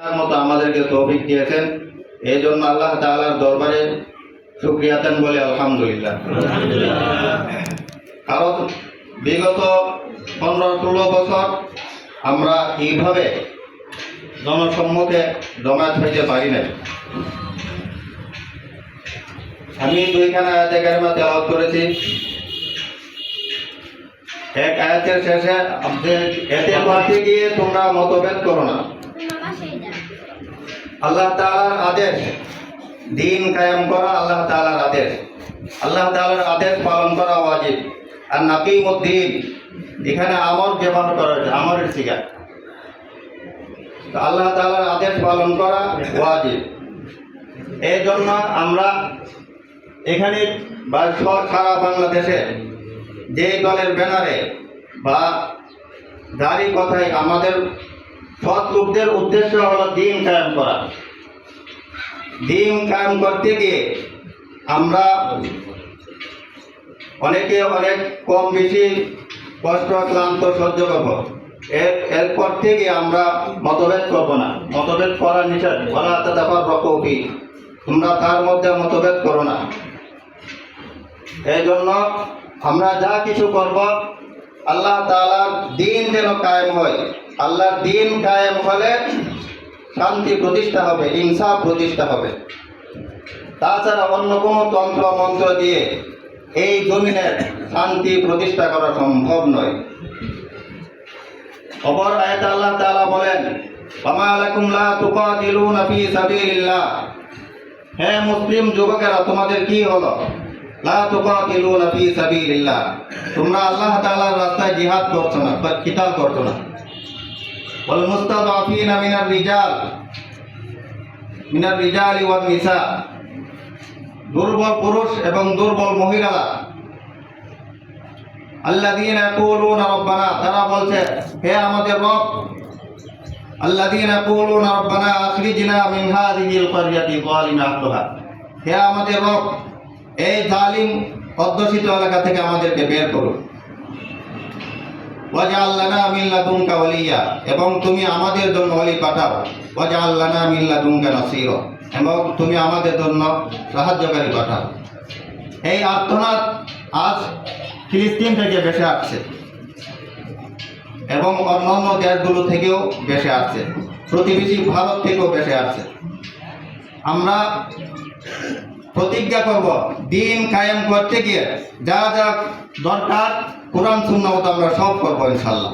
মতো আমাদেরকে তৌফিক দিয়েছেন। এই জন্য আল্লাহ তাআলার দরবারে শুক্রিয়াতেন বলে, আলহামদুলিল্লাহ। কারণ বিগত পনেরো, ষোলো বছর আমরা এইভাবে জনসম্মুখে জমায়েত হইতে পারি নাই। আমি দুইখানা আয়াতে কারিমা তেলাওয়াত করেছি। এক আয়াতের শেষে এতে গিয়ে তোমরা মতভেদ করো না। আল্লাহ তালার আদেশ। দিন কায়েম করা আল্লাহ তালার আদেশ। আল্লাহ তাআলার আদেশ পালন করা ওয়াজিব। আর নাকি নাকিমুদ্দিন এখানে আমর ব্যবহার করা হয়েছে আমরের শিকা তো আল্লাহ তালার আদেশ পালন করা ওয়াজিব। এই জন্য আমরা এখানে বা সারা বাংলাদেশে যে দলের ব্যানারে বা দাঁড়ি কথায় আমাদের সৎ লোকদের উদ্দেশ্য হলো দিন কায়েম করা। দিন কায়েম করতে গিয়ে আমরা অনেকে অনেক কম বেশি কষ্ট, ক্লান্ত, সহ্য করব। এর, এরপর থেকে আমরা মতভেদ করব না। মতভেদ করা নিষেধ। বলা তারপর রকৌকি তোমরা তার মধ্যে মতভেদ করো না। এই জন্য আমরা যা কিছু করব আল্লাহ তাআলার দিন যেন কায়েম হয়। আল্লাহর দিন কায়েম হলে শান্তি প্রতিষ্ঠা হবে, ইনসাফ প্রতিষ্ঠা হবে। তাছাড়া অন্য কোনো তন্ত্র মন্ত্র দিয়ে এই জমিনের শান্তি প্রতিষ্ঠা করা সম্ভব নয়। অপর আয়াত আল্লাহ তাআলা বলেন, ওয়ামা লাকুম লা তুকাতিলুনা ফি সাবিলিল্লাহ। হে মুসলিম যুবকেরা, তোমাদের কি হলো? তোমরা আল্লাহ তাআলার রাস্তায় জিহাদ করছ না, বা কিতাল করছ না। ওয়াল মুস্তাদাফিনা মিনার রিজাল, মিনার রিজালি ওয়ান নিসা। দুর্বল পুরুষ এবং দুর্বল মহিলারা। আল্লাযীনা ইয়াকুলুনা রাব্বানা, তারা বলছে, হে আমাদের রব, আল্লাযীনা ইয়াকুলুনা রাব্বানা, আখরিজনা মিন হাযিহিল ক্বরিয়াতি যালিমা আহলুহা। হে আমাদের রব এই জালিম অধ্যুষিত এলাকা থেকে আমাদেরকে বের করুন। ওয়াজআল লানা মিন লাদুনকা ওয়ালিয়া, এবং তুমি আমাদের জন্য ওলি পাঠাও। ওয়াজআল লানা মিন লাদুনকা নাসীরা, এবং তুমি আমাদের জন্য সাহায্যকারী পাঠাও। এই আর্তনাদ আজ ফিলিস্তিন থেকে বেশি আসছে, এবং অন্যান্য দেশগুলো থেকেও বেশি আসছে। প্রতিবেশী ভারত থেকেও বেশি আসছে। আমরা প্রতিজ্ঞা করব, দিন কায়েম করতে গিয়ে যা যা দরকার, কোরআন শূন্য আমরা সব করব ইনশাল্লাহ